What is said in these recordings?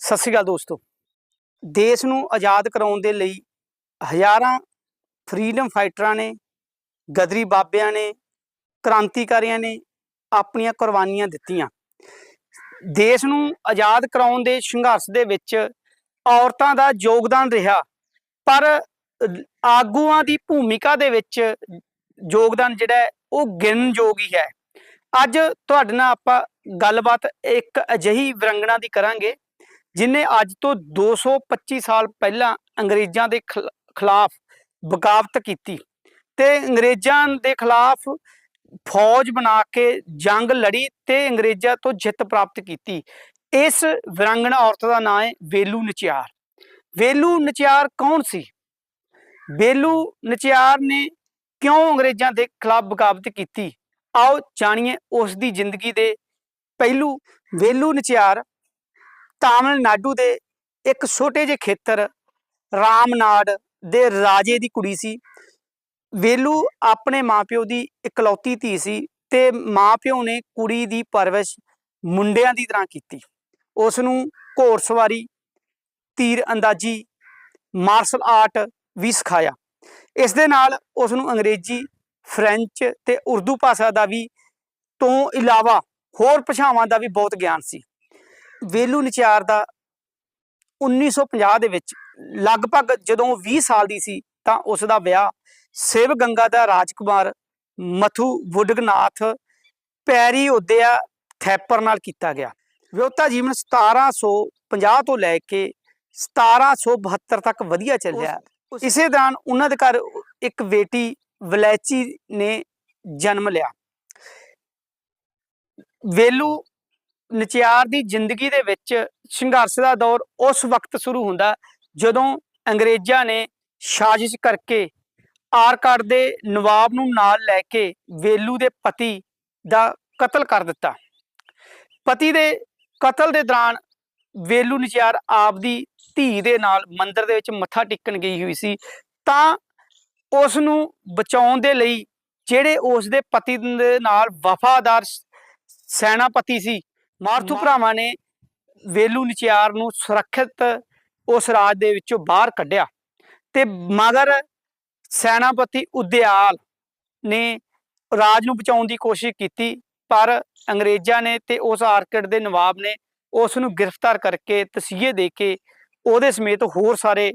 ਸਤਿ ਸ਼੍ਰੀ ਅਕਾਲ ਦੋਸਤੋ। ਦੇਸ਼ ਨੂੰ ਆਜ਼ਾਦ ਕਰਾਉਣ ਦੇ ਲਈ ਹਜ਼ਾਰਾਂ ਫਰੀडम ਫਾਈਟਰਾਂ ਨੇ ਗਦਰੀ ਬਾਬਿਆਂ ਨੇ ਕ੍ਰਾਂਤੀਕਾਰੀਆਂ ਨੇ ਆਪਣੀਆਂ ਕੁਰਬਾਨੀਆਂ ਦਿੱਤੀਆਂ। ਦੇਸ਼ ਨੂੰ ਆਜ਼ਾਦ ਕਰਾਉਣ ਦੇ ਸੰਘਰਸ਼ ਦੇ ਵਿੱਚ ਔਰਤਾਂ ਦਾ ਯੋਗਦਾਨ ਰਿਹਾ ਪਰ ਆਗੂਆਂ ਦੀ ਭੂਮਿਕਾ ਦੇ ਵਿੱਚ ਯੋਗਦਾਨ ਜਿਹੜਾ ਹੈ, ਉਹ ਗਿਣਨਯੋਗ ਹੀ ਹੈ। ਅੱਜ ਤੁਹਾਡੇ ਨਾਲ ਆਪਾਂ ਗੱਲਬਾਤ ਇੱਕ ਅਜਿਹੀ ਵਿਰੰਗਣਾ ਦੀ ਕਰਾਂਗੇ ਜਿਨੇ ਅੱਜ ਤੋਂ 225 ਸਾਲ ਪਹਿਲਾਂ ਅੰਗਰੇਜ਼ਾਂ ਦੇ ਖਿਲ- ਖਿਲਾਫ ਬਗਾਵਤ ਕੀਤੀ ਤੇ ਅੰਗਰੇਜ਼ਾਂ ਦੇ ਖਿਲਾਫ ਫੌਜ ਬਣਾ ਕੇ ਜੰਗ ਲੜੀ ਤੇ ਅੰਗਰੇਜ਼ਾਂ ਤੋਂ ਜਿੱਤ ਪ੍ਰਾਪਤ ਕੀਤੀ। ਇਸ ਵਿਰੰਗਣਾ ਔਰਤ ਦਾ ਨਾਮ ਹੈ ਵੇਲੂ ਨਚਿਆਰ। ਵੇਲੂ ਨਚਿਆਰ ਕੌਣ ਸੀ? ਵੇਲੂ ਨਚਿਆਰ ਨੇ ਕਿਉਂ ਅੰਗਰੇਜ਼ਾਂ ਦੇ ਖਿਲਾਫ ਬਗਾਵਤ ਕੀਤੀ? ਆਓ ਜਾਣੀਏ ਉਸ ਦੀ ਜ਼ਿੰਦਗੀ ਦੇ ਪਹਿਲੂ। ਵੇਲੂ ਨਚਿਆਰ ਤਾਮਿਲਨਾਡੂ ਦੇ ਇੱਕ ਛੋਟੇ ਜਿਹੇ ਖੇਤਰ ਰਾਮਨਾਡ ਦੇ ਰਾਜੇ ਦੀ ਕੁੜੀ ਸੀ। ਵੇਲੂ ਆਪਣੇ ਮਾਪਿਓ ਦੀ ਇਕਲੌਤੀ ਧੀ ਸੀ ਤੇ ਮਾਪਿਓ ਨੇ ਕੁੜੀ ਦੀ ਪਰਵਰਿਸ਼ ਮੁੰਡਿਆਂ ਦੀ ਤਰ੍ਹਾਂ ਕੀਤੀ। ਉਸ ਨੂੰ ਘੋੜਸਵਾਰੀ ਤੀਰ ਅੰਦਾਜ਼ੀ, ਮਾਰਸ਼ਲ ਆਰਟ ਵੀ ਸਿਖਾਇਆ। ਇਸ ਦੇ ਨਾਲ ਉਸ ਨੂੰ ਅੰਗਰੇਜ਼ੀ, ਫ੍ਰੈਂਚ ਤੇ ਉਰਦੂ ਭਾਸ਼ਾ ਦਾ ਵੀ ਤੋਂ ਇਲਾਵਾ ਹੋਰ ਭਾਸ਼ਾਵਾਂ ਦਾ ਵੀ ਬਹੁਤ ਗਿਆਨ ਸੀ। ਵੇਲੂ ਨਚਿਆਰ ਦਾ 1950 ਦੇ ਵਿੱਚ ਲਗਭਗ ਜਦੋਂ ਉਹ 20 ਸਾਲ ਦੀ ਸੀ ਤਾਂ ਉਸ ਦਾ ਵਿਆਹ ਸ਼ਿਵ ਗੰਗਾ ਦਾ ਰਾਜਕੁਮਾਰ ਮਥੂ ਵੁਡਗਨਾਥ ਪੈਰੀ ਉਦਿਆ ਥੈਪਰ ਨਾਲ ਕੀਤਾ ਗਿਆ। ਵਿਆਹਤਾ ਜੀਵਨ 1750 ਤੋਂ ਲੈ ਕੇ 1772 ਤੱਕ ਵਧੀਆ ਚੱਲਿਆ। ਇਸੇ ਦੌਰਾਨ ਉਹਨਾਂ ਦੇ ਘਰ ਇੱਕ ਬੇਟੀ ਵਲੈਚੀ ਨੇ ਜਨਮ ਲਿਆ। ਵੇਲੂ ਨਚਿਆਰ ਦੀ ਜ਼ਿੰਦਗੀ ਦੇ ਵਿੱਚ ਸੰਘਰਸ਼ ਦਾ ਦੌਰ ਉਸ ਵਕਤ ਸ਼ੁਰੂ ਹੁੰਦਾ ਜਦੋਂ ਅੰਗਰੇਜ਼ਾਂ ਨੇ ਸਾਜ਼ਿਸ਼ ਕਰਕੇ ਆਰਕਾਟ ਦੇ ਨਵਾਬ ਨੂੰ ਨਾਲ ਲੈ ਕੇ ਵੇਲੂ ਦੇ ਪਤੀ ਦਾ ਕਤਲ ਕਰ ਦਿੱਤਾ। ਪਤੀ ਦੇ ਕਤਲ ਦੇ ਦੌਰਾਨ ਵੇਲੂ ਨਚਿਆਰ ਆਪਦੀ ਧੀ ਦੇ ਨਾਲ ਮੰਦਰ ਦੇ ਵਿੱਚ ਮੱਥਾ ਟੇਕਣ ਗਈ ਹੋਈ ਸੀ ਤਾਂ ਉਸ ਨੂੰ ਬਚਾਉਣ ਦੇ ਲਈ ਜਿਹੜੇ ਉਸ ਦੇ ਪਤੀ ਦੇ ਨਾਲ ਵਫਾਦਾਰ ਸੈਨਾਪਤੀ ਸੀ ਮਾਰਥੂ ਭਰਾਵਾਂ ਨੇ ਵੇਲੂ ਨਚਿਆਰ ਨੂੰ ਸੁਰੱਖਿਅਤ ਉਸ ਰਾਜ ਦੇ ਵਿੱਚੋਂ ਬਾਹਰ ਕੱਢਿਆ ਤੇ ਮਗਰ ਸੈਨਾਪਤੀ ਉਦਿਆਲ ਨੇ ਰਾਜ ਨੂੰ ਬਚਾਉਣ ਦੀ ਕੋਸ਼ਿਸ਼ ਕੀਤੀ ਪਰ ਅੰਗਰੇਜ਼ਾਂ ਨੇ ਤੇ ਉਸ ਆਰਕਿਡ ਦੇ ਨਵਾਬ ਨੇ ਉਸ ਨੂੰ ਗ੍ਰਿਫਤਾਰ ਕਰਕੇ ਤਸੀਹੇ ਦੇ ਕੇ ਉਹਦੇ ਸਮੇਤ ਹੋਰ ਸਾਰੇ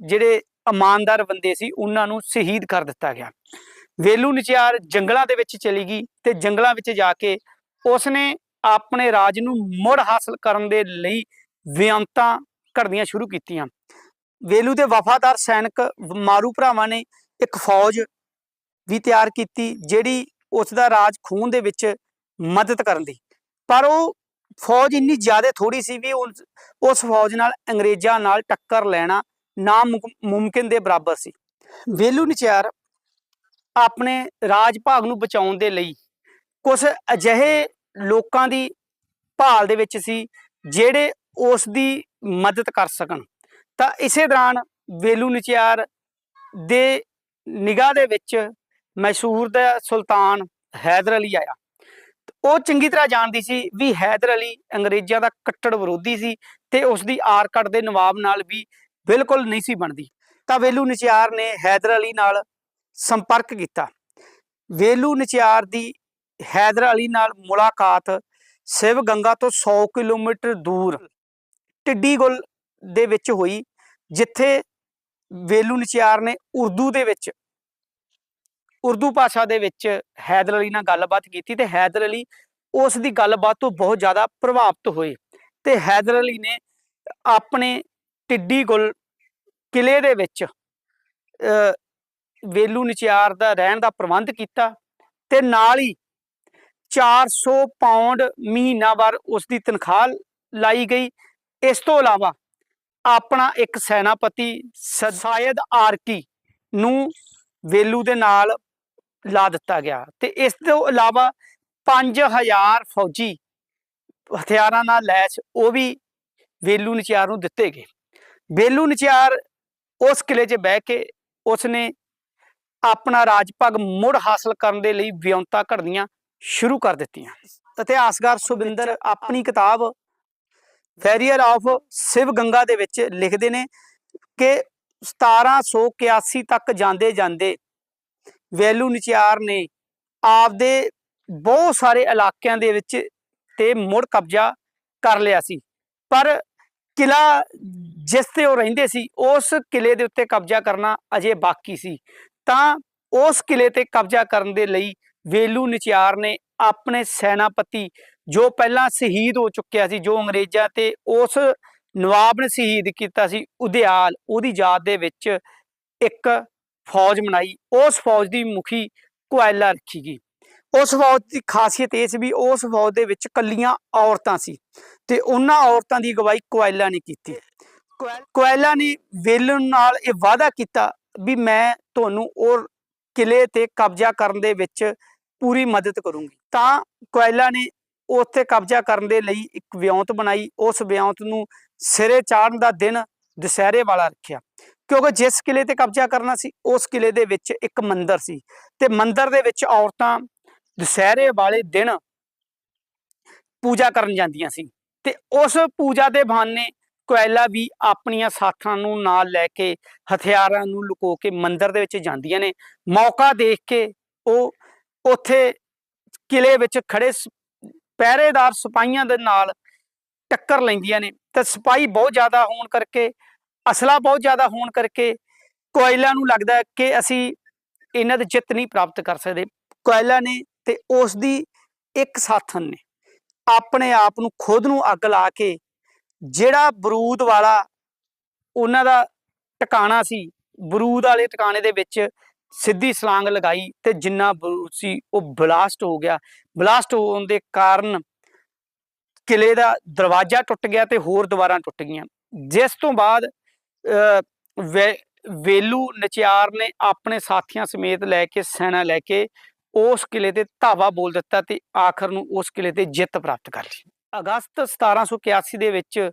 ਜਿਹੜੇ ਇਮਾਨਦਾਰ ਬੰਦੇ ਸੀ ਉਹਨਾਂ ਨੂੰ ਸ਼ਹੀਦ ਕਰ ਦਿੱਤਾ ਗਿਆ। ਵੇਲੂ ਨਚਿਆਰ ਜੰਗਲਾਂ ਦੇ ਵਿੱਚ ਚਲੀ ਗਈ ਤੇ ਜੰਗਲਾਂ ਵਿੱਚ ਜਾ ਕੇ ਉਸਨੇ ਆਪਣੇ ਰਾਜ ਨੂੰ ਮੁੜ ਹਾਸਲ ਕਰਨ ਦੇ ਲਈ ਵਿਅੰਤਾਂ ਘੜਨੀਆਂ ਸ਼ੁਰੂ ਕੀਤੀਆਂ। ਵੇਲੂ ਦੇ ਵਫਾਦਾਰ ਸੈਨਿਕ ਮਾਰੂ ਭਰਾਵਾਂ ਨੇ ਇੱਕ ਫੌਜ ਵੀ ਤਿਆਰ ਕੀਤੀ, ਜਿਹੜੀ ਉਸ ਦਾ ਰਾਜ ਖੂਨ ਦੇ ਵਿੱਚ ਮਦਦ ਕਰਨ ਦੀ ਪਰ ਉਹ ਫੌਜ ਇੰਨੀ ਜ਼ਿਆਦਾ ਥੋੜੀ ਸੀ ਵੀ ਉਸ ਫੌਜ ਨਾਲ ਅੰਗਰੇਜ਼ਾਂ ਨਾਲ ਟੱਕਰ ਲੈਣਾ ਨਾ ਮੁਮਕਿਨ ਦੇ ਬਰਾਬਰ ਸੀ। ਵੇਲੂ ਨਚਿਆਰ ਆਪਣੇ ਰਾਜ ਭਾਗ ਨੂੰ ਬਚਾਉਣ ਦੇ ਲਈ ਕੁਝ ਅਜਿਹੇ ਲੋਕਾਂ ਦੀ ਭਾਲ ਦੇ ਵਿੱਚ ਸੀ, ਜਿਹੜੇ ਉਸ ਦੀ ਮਦਦ ਕਰ ਸਕਣ। ਤਾਂ ਇਸੇ ਦੌਰਾਨ ਵੇਲੂ ਨਚਿਆਰ ਦੇ ਨਿਗਾਹ ਦੇ ਵਿੱਚ ਮਸ਼ਹੂਰ ਦਾ ਸੁਲਤਾਨ ਹੈਦਰ ਅਲੀ ਆਇਆ। ਉਹ ਚੰਗੀ ਤਰ੍ਹਾਂ ਜਾਣਦੀ ਸੀ ਵੀ ਹੈਦਰ ਅਲੀ ਅੰਗਰੇਜ਼ਾਂ ਦਾ ਕੱਟੜ ਵਿਰੋਧੀ ਸੀ ਤੇ ਉਸ ਦੀ ਆਰਕਟ ਦੇ ਨਵਾਬ ਨਾਲ ਵੀ ਬਿਲਕੁਲ ਨਹੀਂ ਸੀ ਬਣਦੀ। ਤਾਂ ਵੇਲੂ ਨਚਿਆਰ ਨੇ ਹੈਦਰ ਅਲੀ ਨਾਲ ਸੰਪਰਕ ਕੀਤਾ। ਵੇਲੂ ਨਚਿਆਰ ਦੀ ਹੈਦਰ ਅਲੀ ਨਾਲ ਮੁਲਾਕਾਤ ਸ਼ਿਵ ਗੰਗਾ ਤੋਂ 100 ਕਿਲੋਮੀਟਰ ਦੂਰ ਟਿੱਡੀ ਗੁੱਲ ਦੇ ਵਿੱਚ ਹੋਈ ਜਿੱਥੇ ਵੇਲੂ ਨਚਿਆਰ ਨੇ ਉਰਦੂ ਦੇ ਵਿੱਚ ਉਰਦੂ ਭਾਸ਼ਾ ਦੇ ਵਿੱਚ ਹੈਦਰ ਅਲੀ ਨਾਲ ਗੱਲਬਾਤ ਕੀਤੀ ਤੇ ਹੈਦਰ ਅਲੀ ਉਸ ਦੀ ਗੱਲਬਾਤ ਤੋਂ ਬਹੁਤ ਜ਼ਿਆਦਾ ਪ੍ਰਭਾਵਿਤ ਹੋਏ ਤੇ ਹੈਦਰ ਅਲੀ ਨੇ ਆਪਣੇ ਟਿੱਡੀ ਗੁੱਲ ਕਿਲੇ ਦੇ ਵਿੱਚ ਅ, ਵੇਲੂ ਨਚਿਆਰ ਦਾ ਰਹਿਣ ਦਾ ਪ੍ਰਬੰਧ ਕੀਤਾ ਤੇ ਨਾਲ ਹੀ 400 ਪਾਉਂਡ ਮਹੀਨਾਵਾਰ ਉਸ ਦੀ ਤਨਖਾਹ ਲਾਈ ਗਈ। ਇਸ ਤੋਂ ਇਲਾਵਾ ਆਪਣਾ ਇੱਕ ਸੈਨਾਪਤੀ ਸਾਇਦ ਆਰਕੀ ਨੂੰ ਵੇਲੂ ਦੇ ਨਾਲ ਲਾ ਦਿੱਤਾ ਗਿਆ ਤੇ ਇਸ ਤੋਂ ਇਲਾਵਾ 5000 ਫੌਜੀ ਹਥਿਆਰਾਂ ਨਾਲ ਲੈਸ ਉਹ ਵੀ ਵੇਲੂ ਨਚਿਆਰ ਨੂੰ ਦਿੱਤੇ ਗਏ। ਵੇਲੂ ਨਚਿਆਰ ਉਸ ਕਿਲੇ 'ਚ ਬਹਿ ਕੇ ਉਸਨੇ ਆਪਣਾ ਰਾਜ ਭਾਗ ਮੁੜ ਹਾਸਲ ਕਰਨ ਦੇ ਲਈ ਵਿਉਂਤਾਂ ਘੜਨੀਆਂ ਸ਼ੁਰੂ ਕਰ ਦਿੱਤੀਆਂ। ਇਤਿਹਾਸਕਾਰ ਸੁਬਿੰਦਰ ਆਪਣੀ ਕਿਤਾਬ ਵੈਰੀਅਰ ਆਫ ਸ਼ਿਵ ਗੰਗਾ ਦੇ ਵਿੱਚ ਲਿਖਦੇ ਨੇ ਕਿ 1781 ਤੱਕ ਜਾਂਦੇ ਜਾਂਦੇ ਵੈਲੂ ਨਚਿਆਰ ਨੇ ਆਪਦੇ ਬਹੁਤ ਸਾਰੇ ਇਲਾਕਿਆਂ ਦੇ ਵਿੱਚ ਤੇ ਮੁੜ ਕਬਜ਼ਾ ਕਰ ਲਿਆ ਸੀ। ਪਰ ਕਿਲਾ ਜਿਸ ਤੇ ਉਹ ਰਹਿੰਦੇ ਸੀ, ਉਸ ਕਿਲੇ ਦੇ ਉੱਤੇ ਕਬਜ਼ਾ ਕਰਨਾ ਅਜੇ ਬਾਕੀ ਸੀ। ਤਾਂ ਉਸ ਕਿਲੇ ਤੇ ਕਬਜ਼ਾ ਕਰਨ ਦੇ ਲਈ ਵੇਲੂ ਨਚਿਆਰ ਨੇ ਆਪਣੇ ਸੈਨਾਪਤੀ, ਜੋ ਪਹਿਲਾਂ ਸ਼ਹੀਦ ਹੋ ਚੁੱਕਿਆ ਸੀ, ਜੋ ਅੰਗਰੇਜ਼ਾਂ ਤੇ ਉਸ ਨਵਾਬ ਨੇ ਸ਼ਹੀਦ ਕੀਤਾ ਸੀ, ਉਦਿਆਲ, ਉਹਦੀ ਯਾਦ ਦੇ ਵਿੱਚ ਇੱਕ ਫੌਜ ਬਣਾਈ ਉਸ ਫੌਜ ਦੀ ਮੁਖੀ ਕੋਇਲਾ ਰੱਖੀ ਗਈ। ਉਸ ਫੌਜ ਦੀ ਖਾਸੀਅਤ ਇਹ ਸੀ ਵੀ ਉਸ ਫੌਜ ਦੇ ਵਿੱਚ ਕੱਲੀਆਂ ਔਰਤਾਂ ਸੀ ਤੇ ਉਹਨਾਂ ਔਰਤਾਂ ਦੀ ਅਗਵਾਈ ਕੋਇਲਾ ਨੇ ਕੀਤੀ। ਕੋਇਲਾ ਨੇ ਵੇਲਨ ਨਾਲ ਇਹ ਵਾਅਦਾ ਕੀਤਾ ਵੀ ਮੈਂ ਤੁਹਾਨੂੰ ਉਹ ਕਿਲੇ ਤੇ ਕਬਜ਼ਾ ਕਰਨ ਦੇ ਵਿੱਚ ਪੂਰੀ ਮਦਦ ਕਰੂੰਗੀ। ਤਾਂ ਕੋਇਲਾ ਨੇ ਉੱਥੇ ਕਬਜ਼ਾ ਕਰਨ ਦੇ ਲਈ ਇੱਕ ਵਿਉਂਤ ਬਣਾਈ। ਉਸ ਵਿਉਂਤ ਨੂੰ ਸਿਰੇ ਚਾੜਨ ਦਾ ਦਿਨ ਦੁਸਹਿਰੇ ਵਾਲਾ ਰੱਖਿਆ। ਕਿਉਂਕਿ ਜਿਸ ਕਿਲੇ ਤੇ ਕਬਜ਼ਾ ਕਰਨਾ ਸੀ, ਉਸ ਕਿਲੇ ਦੇ ਵਿੱਚ ਇੱਕ ਮੰਦਿਰ ਸੀ ਤੇ ਮੰਦਿਰ ਦੇ ਵਿੱਚ ਔਰਤਾਂ ਦੁਸਹਿਰੇ ਵਾਲੇ ਦਿਨ ਪੂਜਾ ਕਰਨ ਜਾਂਦੀਆਂ ਸੀ ਤੇ ਉਸ ਪੂਜਾ ਦੇ ਬਹਾਨੇ ਕੋਇਲਾ ਵੀ ਆਪਣੀਆਂ ਸਾਥਾਂ ਨੂੰ ਨਾਲ ਲੈ ਕੇ ਹਥਿਆਰਾਂ ਨੂੰ ਲੁਕੋ ਕੇ ਮੰਦਿਰ ਦੇ ਵਿੱਚ ਜਾਂਦੀਆਂ ਨੇ। ਮੌਕਾ ਦੇਖ ਕੇ ਉਹ ਉੱਥੇ ਕਿਲੇ ਵਿੱਚ ਖੜੇ ਪਹਿਰੇਦਾਰ ਸਿਪਾਹੀਆਂ ਦੇ ਨਾਲ ਟੱਕਰ ਲੈਂਦੀਆਂ ਨੇ। ਤੇ ਸਿਪਾਹੀ ਬਹੁਤ ਜ਼ਿਆਦਾ ਹੋਣ ਕਰਕੇ, ਅਸਲਾ ਬਹੁਤ ਜ਼ਿਆਦਾ ਹੋਣ ਕਰਕੇ ਕੋਇਲਾ ਨੂੰ ਲੱਗਦਾ ਕਿ ਅਸੀਂ ਇਹਨਾਂ ਦੇ ਜਿੱਤ ਨਹੀਂ ਪ੍ਰਾਪਤ ਕਰ ਸਕਦੇ। ਕੋਇਲਾ ਨੇ ਤੇ ਉਸ ਦੀ ਇੱਕ ਸਾਥਣ ਨੇ। ਆਪਣੇ ਆਪ ਨੂੰ ਖੁਦ ਨੂੰ ਅੱਗ ਲਾ ਕੇ ਜਿਹੜਾ ਬਰੂਦ ਵਾਲਾ ਉਹਨਾਂ ਦਾ ਟਿਕਾਣਾ ਸੀ, ਬਰੂਦ ਵਾਲੇ ਟਿਕਾਣੇ ਦੇ ਵਿੱਚ ਸਿੱਧੀ ਸਲਾਂਗ ਲਗਾਈ ਤੇ ਜਿੰਨਾ ਬਰੂਦ ਸੀ ਉਹ ਬਲਾਸਟ ਹੋ ਗਿਆ। ਬਲਾਸਟ ਹੋਣ ਦੇ ਕਾਰਨ ਕਿਲੇ ਦਾ ਦਰਵਾਜ਼ਾ ਟੁੱਟ ਗਿਆ ਤੇ ਹੋਰ ਦੀਵਾਰਾਂ ਟੁੱਟ ਗਈਆਂ। ਜਿਸ ਤੋਂ ਬਾਅਦ ਅਹ, ਵੇ- ਵੇਲੂ ਨਚਿਆਰ ਨੇ ਆਪਣੇ ਸਾਥੀਆਂ ਸਮੇਤ ਲੈ ਕੇ ਸੈਨਾ ਲੈ ਕੇ ਉਸ ਕਿਲੇ ਤੇ ਧਾਵਾ ਬੋਲ ਦਿੱਤਾ ਤੇ ਆਖਰ ਨੂੰ ਉਸ ਕਿਲੇ ਤੇ ਜਿੱਤ ਪ੍ਰਾਪਤ ਕਰ ਲਈ। ਅਗਸਤ 1781 ਦੇ ਵਿੱਚ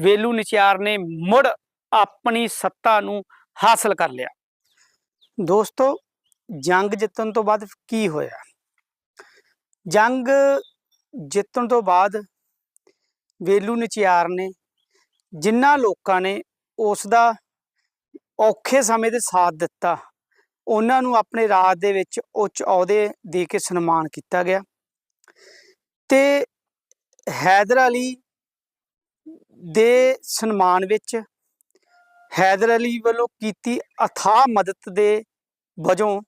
ਵੇਲੂ ਨਚਿਆਰ ਨੇ ਮੁੜ ਆਪਣੀ ਸੱਤਾ ਨੂੰ ਹਾਸਲ ਕਰ ਲਿਆ। ਦੋਸਤੋ, ਜੰਗ ਜਿੱਤਣ ਤੋਂ ਬਾਅਦ ਕੀ ਹੋਇਆ? ਜੰਗ ਜਿੱਤਣ ਤੋਂ ਬਾਅਦ ਵੇਲੂ ਨਚਿਆਰ ਨੇ ਜਿਨ੍ਹਾਂ ਲੋਕਾਂ ਨੇ ਉਸ ਦਾ ਔਖੇ ਸਮੇਂ ਦੇ ਸਾਥ ਦਿੱਤਾ, ਉਹਨਾਂ ਨੂੰ ਆਪਣੇ ਰਾਜ ਦੇ ਵਿੱਚ ਉੱਚ ਅਹੁਦੇ ਦੇ ਕੇ ਸਨਮਾਨ ਕੀਤਾ ਗਿਆ ਤੇ ਹੈਦਰ ਅਲੀ ਦੇ ਸਨਮਾਨ ਵਿੱਚ ਹੈਦਰ ਅਲੀ ਵੱਲੋਂ ਕੀਤੀ ਅਥਾਹ ਮਦਦ ਦੇ ਵਜੋਂ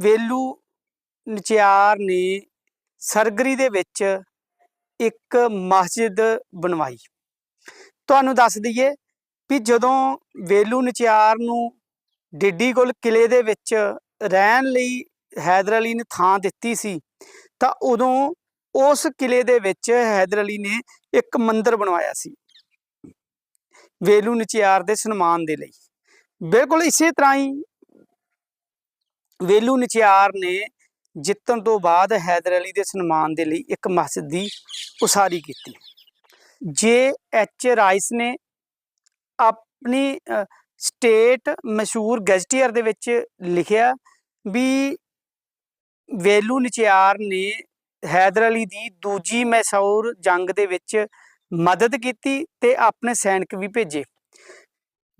ਵੇਲੂ ਨਚਿਆਰ ਨੇ ਸਰਗਰੀ ਦੇ ਵਿੱਚ ਇੱਕ ਮਸਜਿਦ ਬਣਵਾਈ। ਤੁਹਾਨੂੰ ਦੱਸ ਦਈਏ ਵੀ ਜਦੋਂ ਵੇਲੂ ਨਚਿਆਰ ਨੂੰ ਡਿੱਡੀਗੁਲ ਕਿਲੇ ਦੇ ਵਿੱਚ ਰਹਿਣ ਲਈ ਹੈਦਰ ਅਲੀ ਨੇ ਥਾਂ ਦਿੱਤੀ ਸੀ, ਤਾਂ ਉਦੋਂ ਉਸ ਕਿਲੇ ਦੇ ਵਿੱਚ ਹੈਦਰ ਅਲੀ ਨੇ ਇੱਕ ਮੰਦਿਰ ਬਣਵਾਇਆ ਸੀ। ਵੇਲੂ ਨਚਿਆਰ ਦੇ ਸਨਮਾਨ ਦੇ ਲਈ। ਬਿਲਕੁਲ ਇਸੇ ਤਰ੍ਹਾਂ ਹੀ ਵੇਲੂ ਨਚਿਆਰ ਨੇ ਜਿੱਤਣ ਤੋਂ ਬਾਅਦ ਹੈਦਰ ਅਲੀ ਦੇ ਸਨਮਾਨ ਦੇ ਲਈ ਇੱਕ ਮਸਜਿਦ ਦੀ ਉਸਾਰੀ ਕੀਤੀ। ਜੇ ਐਚ ਰਾਈਸ ਨੇ ਆਪਣੀ ਸਟੇਟ ਮਸ਼ਹੂਰ ਗੈਜ਼ਟੀਅਰ ਦੇ ਵਿੱਚ ਲਿਖਿਆ ਵੀ ਵੇਲੂ ਨਚਿਆਰ ਨੇ ਹੈਦਰ ਅਲੀ ਦੀ ਦੂਜੀ ਮੈਸੂਰ ਜੰਗ ਦੇ ਵਿੱਚ ਮਦਦ ਕੀਤੀ ਤੇ ਆਪਣੇ ਸੈਨਿਕ ਵੀ ਭੇਜੇ।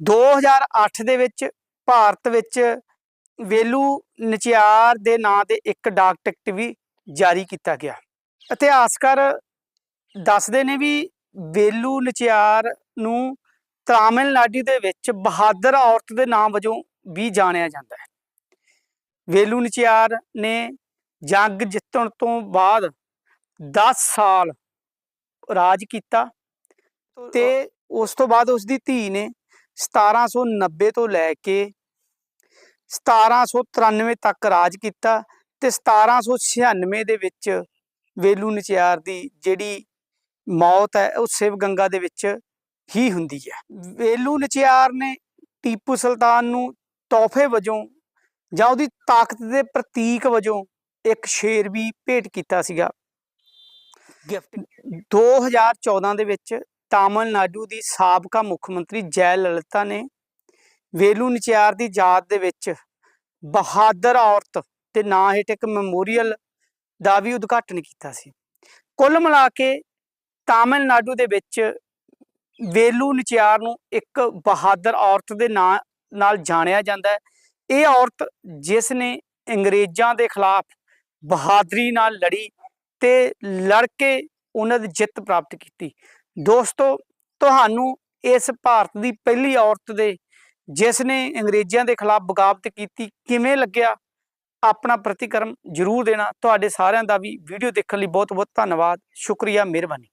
2008 ਦੇ ਵਿੱਚ ਭਾਰਤ ਵਿੱਚ ਵੇਲੂ ਨਚਿਆਰ ਦੇ ਨਾਂ 'ਤੇ ਇੱਕ ਡਾਕ ਟਿਕਟ ਵੀ ਜਾਰੀ ਕੀਤਾ ਗਿਆ। ਇਤਿਹਾਸਕਾਰ ਦੱਸਦੇ ਨੇ ਵੀ ਵੇਲੂ ਨਚਿਆਰ ਨੂੰ ਤਾਮਿਲਨਾਡੂ ਦੇ ਵਿੱਚ ਬਹਾਦਰ ਔਰਤ ਦੇ ਨਾਮ ਵਜੋਂ ਵੀ ਜਾਣਿਆ ਜਾਂਦਾ ਹੈ। ਵੇਲੂ ਨਚਿਆਰ ਨੇ ਜੰਗ ਜਿੱਤਣ ਤੋਂ ਬਾਅਦ 10 ਸਾਲ ਰਾਜ ਕੀਤਾ ਤੇ ਉਸ ਤੋਂ ਬਾਅਦ ਉਸ ਦੀ ਧੀ ਨੇ 1790 ਤੋਂ ਲੈ ਕੇ 1793 ਤੱਕ ਰਾਜ ਕੀਤਾ ਤੇ 1796 ਦੇ ਵਿੱਚ ਵੇਲੂ ਨਚਿਆਰ ਦੀ ਜਿਹੜੀ ਮੌਤ ਹੈ ਉਹ ਸ਼ਿਵ ਗੰਗਾ ਦੇ ਵਿੱਚ ਹੀ ਹੁੰਦੀ ਹੈ। ਵੇਲੂ ਨਚਿਆਰ ਨੇ ਟੀਪੂ ਸੁਲਤਾਨ ਨੂੰ ਤੋਹਫੇ ਵਜੋਂ ਜਾਂ ਉਹਦੀ ਤਾਕਤ ਦੇ ਪ੍ਰਤੀਕ ਵਜੋਂ ਇੱਕ ਸ਼ੇਰ ਵੀ ਭੇਟ ਕੀਤਾ ਸੀਗਾ। ਗਿਫਟ। 2014 ਦੇ ਵਿੱਚ ਤਾਮਿਲਨਾਡੂ ਦੀ ਸਾਬਕਾ ਮੁੱਖ ਮੰਤਰੀ ਜੈ ਲਲਿਤਾ ਨੇ ਵੇਲੂ ਨਚਿਆਰ ਦੀ ਯਾਦ ਦੇ ਵਿੱਚ ਬਹਾਦਰ ਔਰਤ ਤੇ ਨਾਂ ਹੇਠ ਇੱਕ ਮੈਮੋਰੀਅਲ ਦਾ ਵੀ ਉਦਘਾਟਨ ਕੀਤਾ ਸੀ। ਕੁੱਲ ਮਿਲਾ ਕੇ ਤਾਮਿਲਨਾਡੂ ਦੇ ਵਿੱਚ ਵੇਲੂ ਨਚਿਆਰ ਨੂੰ ਇੱਕ ਬਹਾਦਰ ਔਰਤ ਦੇ ਨਾਂ ਨਾਲ ਜਾਣਿਆ ਜਾਂਦਾ ਹੈ। ਇਹ ਔਰਤ ਜਿਸ ਨੇ ਅੰਗਰੇਜ਼ਾਂ ਦੇ ਖਿਲਾਫ ਬਹਾਦਰੀ ਨਾਲ ਲੜੀ ਤੇ ਲੜ ਕੇ ਉਹਨਾਂ ਦੀ ਜਿੱਤ ਪ੍ਰਾਪਤ ਕੀਤੀ। ਦੋਸਤੋ, ਤੁਹਾਨੂੰ ਇਸ ਭਾਰਤ ਦੀ ਪਹਿਲੀ ਔਰਤ ਦੇ, ਜਿਸ ਨੇ ਅੰਗਰੇਜ਼ਾਂ ਦੇ ਖਿਲਾਫ ਬਗਾਵਤ ਕੀਤੀ, ਕਿਵੇਂ ਲੱਗਿਆ? ਆਪਣਾ ਪ੍ਰਤੀਕਰਮ ਜਰੂਰ ਦੇਣਾ। ਤੁਹਾਡੇ ਸਾਰਿਆਂ ਦਾ ਵੀ ਵੀਡੀਓ ਦੇਖਣ ਲਈ ਬਹੁਤ ਬਹੁਤ ਧੰਨਵਾਦ। ਸ਼ੁਕਰੀਆ, ਮਿਹਰਬਾਨੀ।